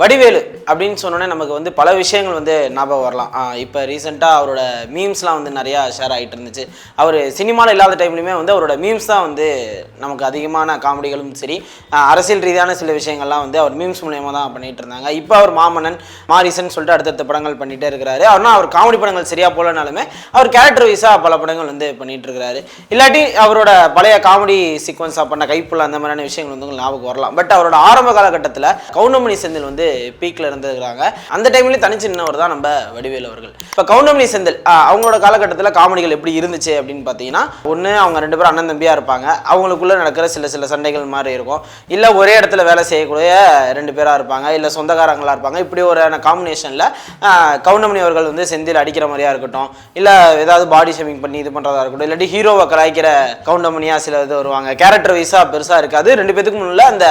வடிவேலு அப்படின்னு சொன்னோன்னே நமக்கு வந்து பல விஷயங்கள் வந்து ஞாபகம் வரலாம். இப்போ ரீசெண்டாக அவரோட மீம்ஸ்லாம் வந்து நிறையா ஷேர் ஆகிட்டு இருந்துச்சு. அவர் சினிமாவில் இல்லாத டைம்லையுமே வந்து அவரோட மீம்ஸ் தான் வந்து நமக்கு அதிகமான காமெடிகளும் சரி அரசியல் ரீதியான சில விஷயங்கள்லாம் வந்து அவர் மீம்ஸ் மூலயமா தான் பண்ணிகிட்டு இருந்தாங்க. இப்போ அவர் மாமன்னன் மாரிசன் சொல்லிட்டு அடுத்தடுத்த படங்கள் பண்ணிகிட்டே இருக்கிறாரு. அவர்னா அவர் காமெடி படங்கள் சரியாக போலனாலுமே அவர் கேரக்டர் வைஸாக பல படங்கள் வந்து பண்ணிகிட்டு இருக்கிறாரு. இல்லாட்டி அவரோட பழைய காமெடி சீக்வன்ஸாக பண்ண கைப்புள்ள அந்த மாதிரியான விஷயங்கள் வந்து உங்களுக்கு ஞாபகம் வரலாம். பட் அவரோட ஆரம்ப காலகட்டத்தில் கவுண்டமணி செந்தில் வந்து பீக்கில் இருந்திருக்கிறாங்க. அந்த டைம்லேயும் தனிச்சு நின்னவர் தான் நம்ம வடிவேலு அவர்கள். இப்போ கவுண்டமணி செந்தில் அவங்களோட காலகட்டத்தில் காமெடிகள் எப்படி இருந்துச்சு அப்படின்னு பார்த்தீங்கன்னா ஒன்று அவங்க ரெண்டு பேரும் அண்ணன் தம்பியாக இருப்பாங்க. அவங்களுக்குள்ள நடக்கிற சில சில சண்டைகள் மாதிரி இருக்கும். இல்லை ஒரே இடத்துல வேலை செய்யக்கூடிய ரெண்டு பேராக இருப்பாங்க. இல்லை சொந்தக்காரங்களாக இருப்பாங்க. இப்படி ஒரு காம்பினேஷனில் கவுண்டமணி அவர்கள் வந்து செந்தில் அடிக்கிற மாதிரியா இருக்கட்டும் இல்லை ஏதாவது பாடி ஷேமிங் பண்ணி இது பண்ணுறதா இருக்கட்டும் இல்லாட்டி ஹீரோவை கலாய்க்கிற கவுண்டமணியாக சில இது வருவாங்க. கேரக்டர் வைஸாக பெருசாக இருக்காது. ரெண்டு பேத்துக்கு முன்னில் அந்த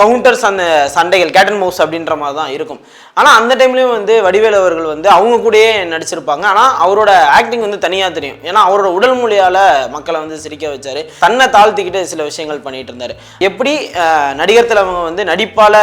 கவுண்டர்ஸ் அந்த சண்டைகள் கேட்டன் மவுஸ் அப்படின்ற மாதிரி தான் இருக்கும். ஆனால் அந்த டைம்லேயும் வந்து வடிவேலு அவர்கள் வந்து அவங்க கூடயே நடிச்சிருப்பாங்க. ஆனால் அவரோட ஆக்டிங் வந்து தனியாக தெரியும். ஏன்னா அவரோட உடல் மொழியால் மக்களை வந்து சிரிக்க வச்சார். தன்னை தாழ்த்திக்கிட்டு சில விஷயங்கள் பண்ணிட்டு இருந்தார். எப்படி அஹ், நடிகர் வந்து நடிப்பால்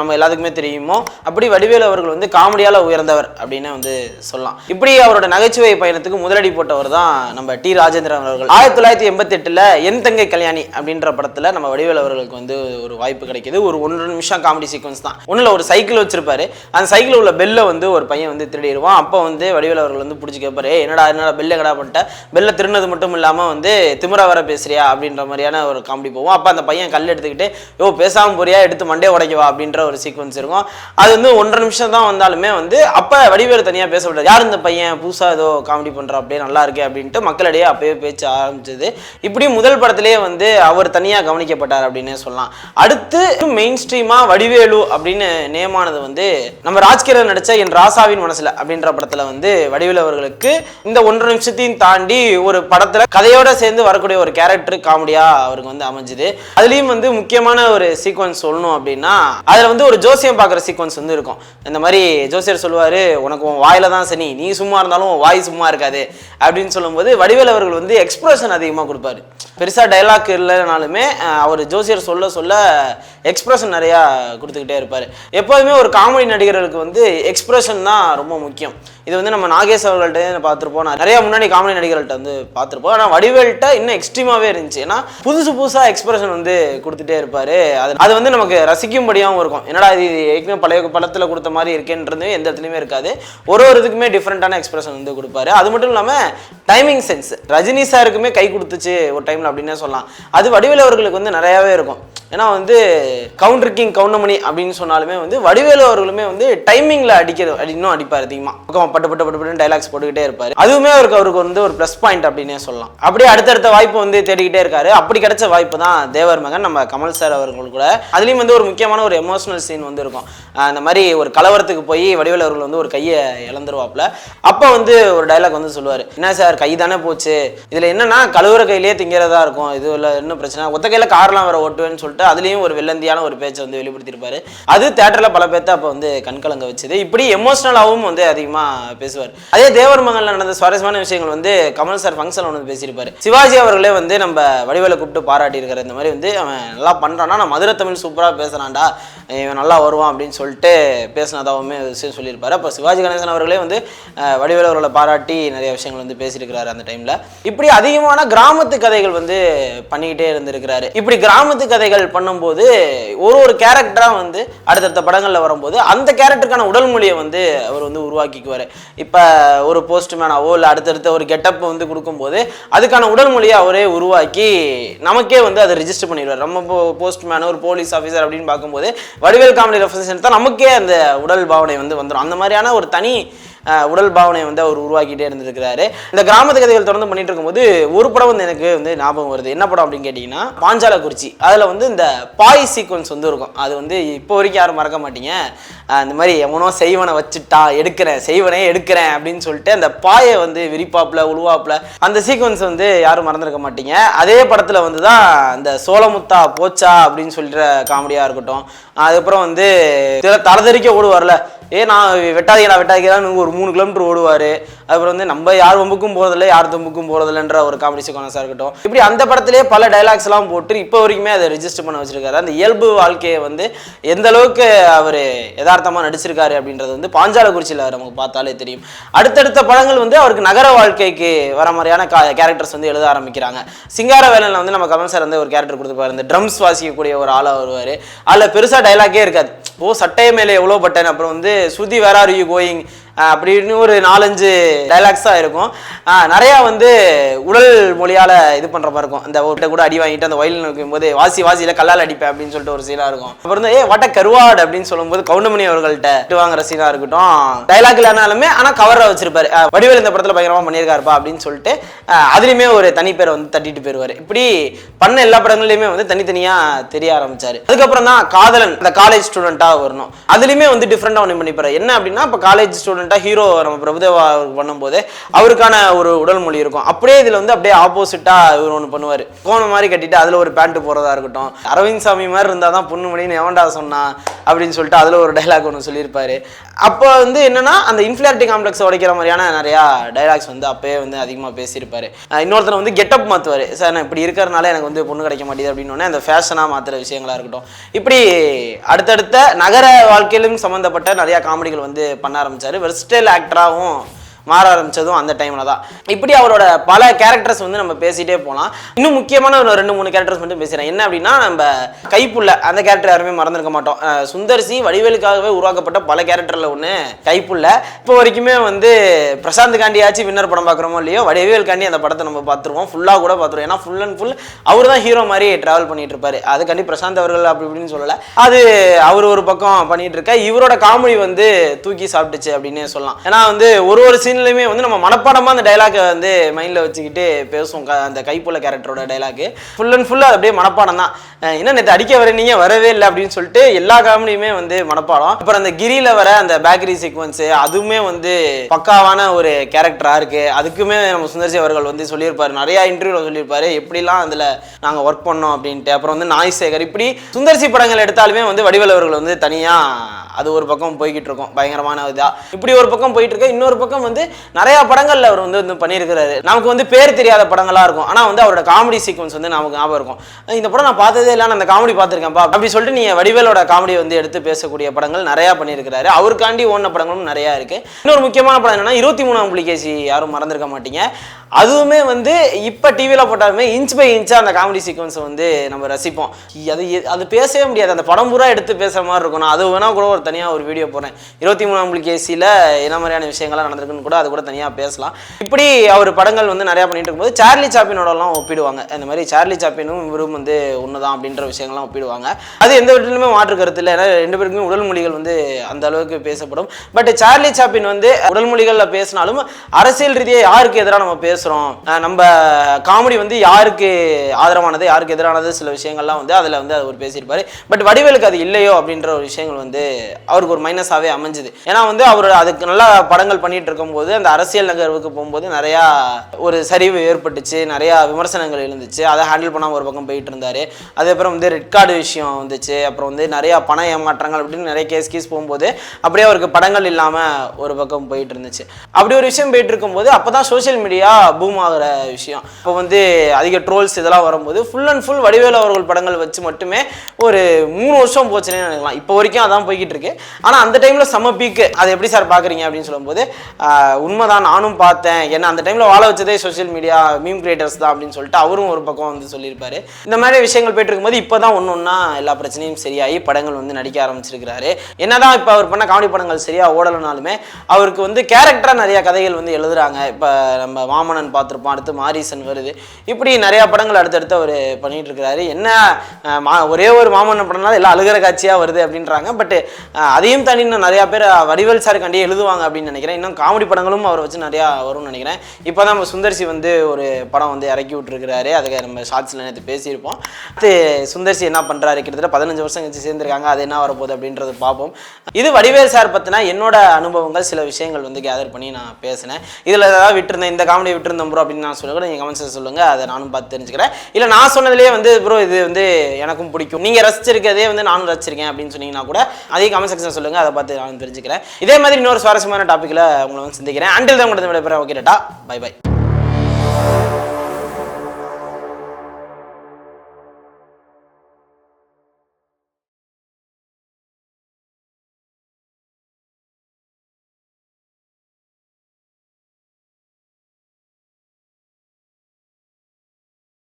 நம்ம எல்லாத்துக்குமே தெரியுமோ அப்படி வடிவேலு அவர்கள் வந்து காமெடியால் உயர்ந்தவர் அப்படின்னு வந்து சொல்லலாம். இப்படி அவரோட நகைச்சுவை பயணத்துக்கு முதலடி போட்டவர் தான் நம்ம டி ராஜேந்திரன் அவர்கள். ஆயிரத்தி தொள்ளாயிரத்தி எண்பத்தி எட்டில் என் தங்கை கல்யாணி அப்படின்ற படத்தில் நம்ம வடிவேலு அவர்களுக்கு வந்து ஒரு வாய்ப்பு கிடைக்கிது. ஒரு ஒன்று நிமிஷம் காமெடி சீக்வன்ஸ் தான். ஒன்றில் ஒரு சைக்கிள் வச்சிருப்பாரு. அந்த சைக்கிள் உள்ள பெல்லை வந்து ஒரு பையன் வந்து திருடிடுவான் அப்போ வந்து வடிவேல் அவர்கள் வந்து பிடிச்சி கேட்பாரு என்னடா என்னடா பெல்லை கடா பண்ணிட்ட? பெல்லை திருடினது மட்டும் இல்லாமல் வந்து திமுறா வர பேசுறியா? அப்படின்ற மாதிரியான ஒரு காமெடி போவோம் அப்போ அந்த பையன் கல் எடுத்துக்கிட்டு யோ பேசாமல் போறியா? எடுத்து மண்டே உடைக்கவா அப்படின்ற ஒரு சீக்வன்ஸ் இருக்கும். அது வந்து ஒன்றரை நிமிஷம் தான் வந்தாலுமே வந்து அப்போ வடிவேலு தனியாக பேசப்படாது யார் இந்த பையன்? புதுசாக ஏதோ காமெடி பண்ணுறா அப்படியே நல்லா இருக்கே அப்படின்ட்டு மக்களிடையே அப்பயே பேச்சு ஆரம்பிச்சது. இப்படி முதல் படத்திலேயே வந்து அவர் தனியாக கவனிக்கப்பட்டார் அப்படின்னே சொல்லலாம். அடுத்து மெயின் ஸ்ட்ரீமாக வடிவேலு அப்படின்னு நேமானது வந்து நம்ம ராஜ்கிரண் நடிச்ச என் ராசாவின் மனசுல அப்படின்ற படத்துல வந்து வடிவில் அவர்களுக்கு இந்த ஒன்றரை நிமிஷத்தையும் தாண்டி ஒரு படத்துல கதையோட சேர்ந்து வரக்கூடிய ஒரு கேரக்டர் காமெடியா அவருக்கு வந்து அமைஞ்சுது. அதுலயும் வந்து முக்கியமான ஒரு சீக்வன்ஸ் சொல்லணும் அப்படின்னா அதுல வந்து ஒரு ஜோசியம் பார்க்குற சீக்வன்ஸ் வந்து இருக்கும். இந்த மாதிரி ஜோசியர் சொல்லுவாரு உனக்கு உன் வாயில தான் சனி. நீ சும்மா இருந்தாலும் வாய் சும்மா இருக்காது. அப்படின்னு சொல்லும்போது வடிவேல் அவர்கள் வந்து எக்ஸ்பிரஷன் அதிகமாக கொடுப்பாரு. பெருசா டைலாக் இல்லைனாலுமே அவர் ஜோசியர் சொல்ல சொல்ல எக்ஸ்பிரஷன் நிறையா கொடுத்துக்கிட்டே இருப்பார். எப்போதுமே ஒரு காமெடி நடிகர்களுக்கு வந்து எக்ஸ்பிரஷன் தான் ரொம்ப முக்கியம். இது வந்து நம்ம நாகேஷ் அவர்கள்ட்ட பார்த்துருப்போம். நான் நிறைய முன்னாடி காமெடி நடிகர்கள்ட்ட வந்து பார்த்துருப்போம். ஆனால் வடிவேல்கிட்ட இன்னும் எக்ஸ்ட்ரீமாகவே இருந்துச்சு. ஏன்னா புதுசு புதுசாக எக்ஸ்பிரஷன் வந்து கொடுத்துட்டே இருப்பார். அது அது வந்து நமக்கு ரசிக்கும்படியாகவும் இருக்கும். என்னடா இது ஏற்கனவே பழைய படத்தில் கொடுத்த மாதிரி இருக்கேன்றது எந்த இடத்துலையுமே இருக்காது. ஒரு ஒரு இதுக்குமே டிஃப்ரெண்ட்டான எக்ஸ்பிரஷன் வந்து கொடுப்பாரு. அது மட்டும் இல்லாமல் டைமிங் சென்ஸ் ரஜினி சாருக்குமே கை கொடுத்துச்சு ஒரு டைமில் அப்படின்னே சொல்லலாம். அது வடிவேல் அவர்களுக்கு வந்து நிறையாவே இருக்கும். ஏன்னா வந்து கவுண்டர் கிங் கவுண்டமணி அப்படின்னு சொன்னாலுமே வந்து வடிவேலு அவர்களுமே வந்து டைமிங்கில் அடிக்கிறது இன்னும் அடிப்பார் அதிகமாக பட்டு பட்டு பட்டு பட்டு டைலாக்ஸ் போட்டுக்கிட்டே இருப்பார். அதுவுமே அவருக்கு அவருக்கு வந்து ஒரு ப்ளஸ் பாயிண்ட் அப்படின்னே சொல்லலாம். அப்படியே அடுத்தடுத்த வாய்ப்பு வந்து தேடிக்கிட்டே இருக்காரு. அப்படி கிடைச்ச வாய்ப்பு தான் தேவர் மகன் நம்ம கமல் சார் அவர்கள் கூட. அதுலேயும் வந்து ஒரு முக்கியமான ஒரு எமோஷனல் சீன் வந்து இருக்கும். அந்த மாதிரி ஒரு கலவரத்துக்கு போய் வடிவேல் அவர்கள் வந்து ஒரு கையை இழந்துருவாப்ல அப்போ வந்து ஒரு டைலாக் வந்து சொல்லுவார். என்ன சார் கை தானே போச்சு? இதில் என்னன்னா கழுவுற கையிலேயே திங்கிறதா இருக்கும். இது இல்லை இன்னும் பிரச்சனை? ஒத்த கையில் கார்லாம் வர ஓட்டுவேன்னு சொல்லிட்டு அதுலேயும் ஒரு வெள்ளந்தியான ஒரு பேச்சை வந்து வெளிப்படுத்தியிருப்பாரு. அது தேட்டரில் பல பேர்த்த அப்போ வந்து கண்கலங்க வச்சுது. இப்படி எமோஷனலாகவும் வந்து அதிகமாக பேசுவார். அதே தேவர் மகனில் நடந்த சுவாரஸ்யமான விஷயங்கள் வந்து கமல் சார் ஃபங்க்ஷன் வந்து பேசியிருப்பாரு. சிவாஜி அவர்களே வந்து நம்ம வடிவேல கூப்பிட்டு பாராட்டியிருக்காரு. இந்த மாதிரி வந்து அவன் நல்லா பண்ணுறான்னா நான் மதுரை தமிழ் சூப்பராக பேசுகிறான்டா இவன் நல்லா வருவான் அப்படின்னு சொல்லிட்டு பேசினதாகவுமே விஷயம் சொல்லியிருப்பார். அப்போ சிவாஜி கணேசன் அவர்களே வந்து அஹ், அவர்களை பாராட்டி நிறைய விஷயங்கள் வந்து பேசியிருக்கிறாரு அந்த டைமில் இப்படி அதிகமான கிராமத்து கதைகள் வந்து பண்ணிக்கிட்டே இருந்திருக்கிறாரு. இப்படி கிராமத்து கதைகள் பண்ணும்போது ஒரு ஒரு கேரக்டராக வந்து அடுத்தடுத்த படங்களில் வரும்போது அந்த கேரக்டருக்கான உடல் மொழியை வந்து அவர் வந்து உருவாக்கிக்குவார். இப்போ ஒரு போஸ்ட்மேனாவோ இல்லை அடுத்தடுத்த ஒரு கெட்டப் வந்து கொடுக்கும்போது அதுக்கான உடல் மொழியை அவரே உருவாக்கி நமக்கே வந்து அதை ரிஜிஸ்டர் பண்ணிடுவார். நம்ம போஸ்ட்மேன் ஒரு போலீஸ் ஆஃபீஸர் அப்படின்னு பார்க்கும்போது வடிவேல் காமெடி ரெஃபரன்ஸ் எடுத்தால் நமக்கே அந்த உடல் பாவனை வந்து வந்துடும் அந்த மாதிரியான ஒரு தனி உடல் பாவனை வந்து அவர் உருவாக்கிட்டே இருந்திருக்கிறாரு. இந்த கிராமத்து கதைகள் தொடர்ந்து பண்ணிட்டு இருக்கும்போது ஒரு படம் வந்து எனக்கு வந்து ஞாபகம் வருது. என்ன படம் அப்படின்னு கேட்டிங்கன்னா பாஞ்சாலக்குறிச்சி அதில் வந்து இந்த பாய் சீக்வன்ஸ் வந்து இருக்கும். அது வந்து இப்போ வரைக்கும் யாரும் மறக்க மாட்டீங்க. அந்த இந்த மாதிரி எவனோ செய்வனை வச்சுட்டா எடுக்கிறேன் செய்வனே எடுக்கிறேன் அப்படின்னு சொல்லிட்டு அந்த பாயை வந்து விரிப்பாப்பில் உழுவாப்பில் அந்த சீக்வன்ஸ் வந்து யாரும் மறந்துருக்க மாட்டீங்க. அதே படத்தில் வந்து தான் இந்த சோளமுத்தா போச்சா அப்படின்னு சொல்லிட்டு காமெடியாக இருக்கட்டும். அதுக்கப்புறம் வந்து தலதறிக்க ஓடுவார்ல. ஏ நான் வெட்டாதீங்களா வெட்டாதீங்களான்னு ஒரு மூணு கிலோமீட்டர் ஓடுவார். அப்புறம் வந்து நம்ம யார் வம்புக்கும் போகிறதில்ல யார் தும்புக்கும் போகிறதில்லன்ற ஒரு காமெடி சீக்வன்ஸாக இருக்கட்டும். இப்படி அந்த படத்திலே பல டைலாக்ஸ்லாம் போட்டு இப்போ வரைக்குமே அதை ரெஜிஸ்டர் பண்ண வச்சிருக்காரு. அந்த இயல்பு வாழ்க்கையை வந்து எந்த அளவுக்கு அவர் யதார்த்தமாக நடிச்சிருக்காரு அப்படின்றது வந்து பாஞ்சாலக்குறிச்சியில் நமக்கு பார்த்தாலே தெரியும். அடுத்தடுத்த படங்கள் வந்து அவருக்கு நகர வாழ்க்கைக்கு வர மாதிரியான கேரக்டர்ஸ் வந்து எழுத ஆரம்பிக்கிறாங்க. சிங்கார வேலனில் வந்து நம்ம கமல் சார் வந்து ஒரு கேரக்டர் கொடுத்துருப்பாரு. இந்த ட்ரம்ஸ் வாசிக்கக்கூடிய ஒரு ஆளாக வருவார். அதில் பெருசாக டைலாக்கே இருக்காது. ஓ சட்டைய மேலே எவ்வளோ பட்டன்? அப்புறம் வந்து சுதி வேர் ஆர் யூ கோயிங் அப்படின்னு ஒரு நாலஞ்சு டைலாக்ஸாக இருக்கும். நிறையா வந்து உடல் மொழியால் இது பண்ணுற மாதிரி இருக்கும். அந்த ஒட்ட கூட அடி வாங்கிட்டு அந்த வயலின் வைக்கும்போது வாசி வாசியில் கல்லால் அடிப்பேன் அப்படின்னு சொல்லிட்டு ஒரு சீனாக இருக்கும். அப்புறம் வந்து ஏ வட்ட கருவாடு அப்படின்னு சொல்லும்போது கவுண்டமணி அவர்கள்ட்ட வாங்குற சீனாக இருக்கட்டும் டைலாக் இல்லைனாலுமே ஆனால் கவரை வச்சிருப்பாரு. வடிவேல் இந்த படத்தில் பயங்கரமாக பண்ணியிருக்காருப்பா அப்படின்னு சொல்லிட்டு அதுலேயுமே ஒரு தனி பேரை வந்து தட்டிட்டு போயிருவார். இப்படி பண்ண எல்லா படங்கள்லையுமே வந்து தனித்தனியாக தெரிய ஆரம்பிச்சாரு. அதுக்கப்புறம் தான் காதலன் அந்த காலேஜ் ஸ்டூடெண்ட்டாக வரணும். அதுலேயுமே வந்து டிஃப்ரெண்ட்டாக ஒன்று பண்ணிப்பாரு. என்ன அப்படின்னா இப்போ காலேஜ் ஸ்டூடெண்ட்டாக ஹீரோ நம்ம பிரபுதேவா பண்ணும்போது அவருக்கான ஒரு உடல் மொழி இருக்கும். அப்படியே இதில் வந்து அப்படியே ஆப்போசிட்டாக இவர் ஒன்று பண்ணுவார். கோணம் மாதிரி கட்டிட்டு அதில் ஒரு பேண்ட் போகிறதா இருக்கட்டும். அரவிந்த் சாமி மாதிரி இருந்தால் தான் பொண்ணு மணின்னு எவன்டா சொன்னா அப்படின்னு சொல்லிட்டு அதில் ஒரு டைலாக் ஒன்று சொல்லியிருப்பாரு. அப்போ வந்து என்னன்னா அந்த இன்ஃபிலாரிட்டி காம்ப்ளெக்ஸ் உடைக்கிற மாதிரியான நிறையா டைலாக்ஸ் வந்து அப்பயே வந்து அதிகமாக பேசியிருப்பாரு. இன்னொருத்தர் வந்து கெட்டப் மாற்றுவார் சார் நான் இப்படி இருக்கிறனால எனக்கு வந்து பொண்ணு கிடைக்க மாட்டேது அப்படின்னு அந்த ஃபேஷனாக மாற்றுற விஷயங்களா இருக்கட்டும். இப்படி அடுத்தடுத்த நகர வாழ்க்கையிலும் சம்மந்தப்பட்ட நிறையா காமெடிகள் வந்து பண்ண ஆரம்பித்தார் வெர்ஸ்டைல் ஆக்டராகவும் மாற ஆரம்பிச்சதும் அந்த டைமில் தான். இப்படி அவரோட பல கேரக்டர்ஸ் வந்து நம்ம பேசிகிட்டே போகலாம் இன்னும் முக்கியமான ஒரு ரெண்டு மூணு கேரக்டர்ஸ் மட்டும் பேசுகிறேன் என்ன அப்படின்னா நம்ம கைப்புள்ள அந்த கேரக்டர் யாருமே மறந்துருக்க மாட்டோம். சுந்தர்சி வடிவேலுக்காகவே உருவாக்கப்பட்ட பல கேரக்டரில் ஒன்று கைப்புள்ள. இப்போ வரைக்குமே வந்து பிரசாந்த் காண்டியாச்சும் வின்னர் படம் பார்க்குறோமோ இல்லையோ வடிவேல் காண்டி அந்த படத்தை நம்ம பார்த்துருவோம் ஃபுல்லாக கூட பார்த்துருவோம் ஏன்னா ஃபுல் அண்ட் ஃபுல் அவர் தான் ஹீரோ மாதிரி ட்ராவல் பண்ணிட்டு இருப்பாரு. அதுக்காண்டி பிரசாந்த் அவர்கள் அப்படி இப்படின்னு சொல்லலை. அது அவர் ஒரு பக்கம் பண்ணிட்டு இருக்க. இவரோட காமெடி வந்து தூக்கி சாப்பிட்டுச்சு அப்படின்னே சொல்லலாம். ஏன்னா வந்து ஒரு ஒரு சீன் சீன்லையுமே வந்து நம்ம மனப்பாடமாக அந்த டைலாக்கை வந்து மைண்டில் வச்சுக்கிட்டு பேசுவோம். அந்த கைப்புள்ள கேரக்டரோட டைலாக்கு ஃபுல் அண்ட் ஃபுல்லாக அப்படியே மனப்பாடம் தான். என்ன நேற்று அடிக்க வர நீங்க வரவே இல்லை அப்படின்னு சொல்லிட்டு எல்லா காமெடியுமே வந்து மனப்பாடம். அப்புறம் அந்த கிரியில வர அந்த பேக்கரி சீக்வன்ஸு அதுவுமே வந்து பக்காவான ஒரு கேரக்டராக இருக்கு. அதுக்குமே நம்ம சுந்தர்சி அவர்கள் வந்து சொல்லியிருப்பாரு. நிறையா இன்டர்வியூவில் சொல்லியிருப்பாரு. எப்படிலாம் அதில் நாங்க ஒர்க் பண்ணோம் அப்படின்ட்டு. அப்புறம் வந்து நாய் சேகர். இப்படி சுந்தர்சி படங்கள் எடுத்தாலுமே வந்து வடிவலவர்கள் அவர்கள் வந்து தனியாக அது ஒரு பக்கம் போய்கிட்டு இருக்கும். பயங்கரமான இதாக இப்படி ஒரு பக்கம் போயிட்டு இருக்க இன்னொரு பக்கம் வந்து நிறையா படங்களில் அவர் வந்து வந்து பண்ணியிருக்கிறாரு. நமக்கு வந்து பேர் தெரியாத படங்களாக இருக்கும். ஆனால் வந்து அவரோட காமெடி சீக்வன்ஸ் வந்து நமக்கு ஞாபகம் இருக்கும். இந்த படம் நான் பார்த்ததே இல்லை நான் அந்த காமெடி பார்த்துருக்கேன்ப்பா அப்படி சொல்லிட்டு நீங்கள் வடிவேலோட காமெடி வந்து எடுத்து பேசக்கூடிய படங்கள் நிறையா பண்ணியிருக்கிறாரு. அவருக்காண்டி ஓடின படங்களும் நிறையா இருக்குது இன்னொரு முக்கியமான படம் என்னன்னா இருபத்தி மூணாம் புலிகேசி யாரும் மறந்துருக்க மாட்டீங்க. அதுவுமே வந்து இப்போ டிவியில் போட்டாலுமே இன்ச் பை இன்ச்சாக அந்த காமெடி சீக்வன்ஸை வந்து நம்ம ரசிப்போம். அது அது பேசவே முடியாது. அந்த படம் பூரா எடுத்து பேசுகிற மாதிரி இருக்கும். நான் அது வேணால் கூட ஒரு தனியாக ஒரு வீடியோ போடுறேன். இருபத்தி மூணாம் கேசியில் என்ன மாதிரியான விஷயங்கள்லாம் நடந்திருக்குன்னு கூட அது கூட தனியாக பேசலாம். இப்படி அவர் படங்கள் வந்து நிறையா பண்ணிட்டு இருக்கும்போது சார்லி சாப்பினோடலாம் ஒப்பிடுவாங்க. இந்த மாதிரி சார்லி சாப்பினும் இவரும் வந்து ஒன்று தான் அப்படின்ற விஷயங்கள்லாம் ஒப்பிடுவாங்க. அது எந்த வீட்டிலுமே மாற்று கருத்து இல்லை. ஏன்னா ரெண்டு பேருக்குமே உடல் மொழிகள் வந்து அந்த அளவுக்கு பேசப்படும். பட் சார்லி சாப்பின் வந்து உடல் மொழிகளில் பேசினாலும் அரசியல் ரீதியாக யாருக்கு எதிராக நம்ம பேசுகிறோம் நம்ம காமெடி வந்து யாருக்கு ஆதரவானது யாருக்கு எதிரானது சில விஷயங்கள்லாம் வந்து அதில் வந்து அவர் பேசியிருப்பார். பட் வடிவேலுக்கு அது இல்லையோ அப்படின்ற ஒரு விஷயங்கள் வந்து அவருக்கு ஒரு மைனஸாகவே அமைஞ்சுது. ஏன்னா வந்து அவர் அதுக்கு நல்லா படங்கள் பண்ணிட்டு இருக்கும்போது அந்த அரசியல் நகர்வுக்கு போகும்போது நிறையா ஒரு சரிவு ஏற்பட்டுச்சு நிறையா விமர்சனங்கள் இருந்துச்சு அதை ஹேண்டில் பண்ணாமல் ஒரு பக்கம் போயிட்டு இருந்தார். அதுக்கப்புறம் வந்து ரெட் கார்டு விஷயம் வந்துச்சு. அப்புறம் வந்து நிறையா பண ஏமாற்றங்கள் அப்படின்னு நிறைய கேஸ் கேஸ் போகும்போது அப்படியே அவருக்கு படங்கள் இல்லாமல் ஒரு பக்கம் போயிட்டு இருந்துச்சு. அப்படி ஒரு விஷயம் போயிட்டு இருக்கும்போது அப்போ தான் சோஷியல் மீடியா பூம் ஆகிற விஷயம். இப்போ வந்து அதிக ட்ரோல்ஸ் இதெல்லாம் வரும்போது ஃபுல் அண்ட் ஃபுல் வடிவேலு அவர்கள் படங்கள் வச்சு மட்டுமே ஒரு மூணு வருஷம் போச்சுன்னே நினைக்கலாம். இப்போ வரைக்கும் அதான் போய்கிட்டு இருக்கு. ஆனால் அந்த டைமில் செம பீக்கு அதை எப்படி சார் பார்க்குறீங்க அப்படின்னு சொல்லும்போது உண்மைதான் நானும் பார்த்தேன். ஏன்னா அந்த டைமில் வாழ வச்சதே சோஷியல் மீடியா மீம் கிரியேட்டர்ஸ் தான் அப்படின்னு சொல்லிட்டு அவரும் ஒரு பக்கம் வந்து சொல்லியிருப்பாரு. இந்த மாதிரி விஷயங்கள் போயிட்டு இருக்கும்போது இப்போ தான் ஒன்று ஒன்றா எல்லா பிரச்சனையும் சரியாகி படங்கள் வந்து நடிக்க ஆரம்பிச்சிருக்கிறாரு. என்னதான் இப்போ அவர் பண்ண காமெடி படங்கள் சரியாக ஓடலைனாலுமே அவருக்கு வந்து கேரக்டராக நிறைய கதைகள் வந்து எழுதுறாங்க. இப்போ நம்ம வாமனன் பார்த்துருப்போம் அடுத்து மாரீசன் வருது. இப்படி நிறையா படங்கள் அடுத்தடுத்து அவர் பண்ணிகிட்டு இருக்கிறாரு என்ன மா- ஒரே ஒரு மாமன்ன படம்னால எல்லாம் அழுகிற காட்சியாக வருது அப்படின்றாங்க. பட் அதையும் தாண்டி இன்னும் நிறையா பேர் வடிவேல் சார் கண்டி எழுதுவாங்க அப்படின்னு நினைக்கிறேன். இன்னும் காமெடி படங்களும் அவரை வச்சு நிறையா வரும்னு நினைக்கிறேன். இப்போ தான் நம்ம சுந்தர்சி வந்து ஒரு படம் வந்து இறக்கி விட்டுருக்கிறாரு. அதுக்கு நம்ம ஷார்ட்ஸில் நேற்று பேசியிருப்போம். அடுத்து சுந்தர்சி என்ன பண்ணுறாரு கிட்டத்தட்ட பதினஞ்சு வருஷம் கழிச்சு சேர்ந்துருக்காங்க. அது என்ன வரப்போகுது அப்படின்றது பார்ப்போம். இது வடிவேல் சார் பற்றினா என்னோட அனுபவங்கள். சில விஷயங்கள் வந்து கேதர் பண்ணி நான் பேசினேன். இதில் ஏதாவது விட்டுருந்தேன். இந்த காமெடி விட்டு கேட்டிருந்தோம் ப்ரோ அப்படின்னு நான் சொல்ல கூட நீங்கள் கமெண்ட்ஸில் சொல்லுங்கள் அதை நானும் பார்த்து தெரிஞ்சுக்கிறேன். இல்லை நான் சொன்னதுலேயே வந்து ப்ரோ இது வந்து எனக்கும் பிடிக்கும். நீங்கள் ரசிச்சிருக்கதே வந்து நானும் ரசிச்சிருக்கேன் அப்படின்னு சொன்னீங்கன்னா கூட அதே கமெண்ட் செக்ஷன் சொல்லுங்கள் அதை பார்த்து நானும் தெரிஞ்சுக்கிறேன். இதே மாதிரி இன்னொரு சுவாரஸ்யமான டாப்பிக்கில் உங்களை வந்து சிந்திக்கிறேன். அண்டில் தான் கூட விடைபெற ஓகே டா பை பை